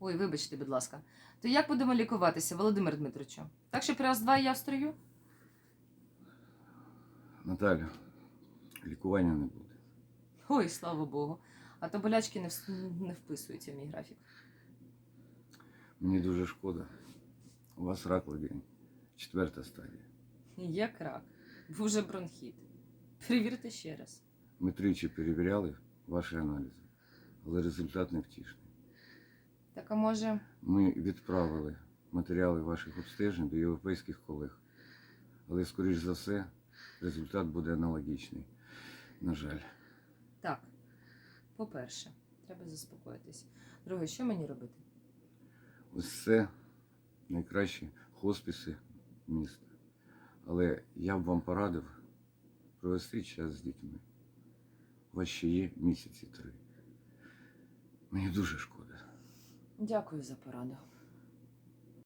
Ой, вибачте, будь ласка. То як будемо лікуватися, Володимир Дмитровичу? Так що раз два і я встрою? Наталю, лікування не буде. Ой, слава Богу. А то болячки не, вс- не вписуються в мій графік. Мені дуже шкода. У вас рак легень. Четверта стадія. Як рак. Був вже бронхіт. Перевірте ще раз. Ми тричі перевіряли ваші аналізи, але результат не втішний. Так а може. Ми відправили матеріали ваших обстежень до європейських колег. Але, скоріш за все, результат буде аналогічний. На жаль. Так. По-перше, треба заспокоїтись. Друге, що мені робити? Ось це найкращі хосписи міста. Але я б вам порадив провести час з дітьми. У вас ще є місяці три. Мені дуже шкода. Дякую за пораду.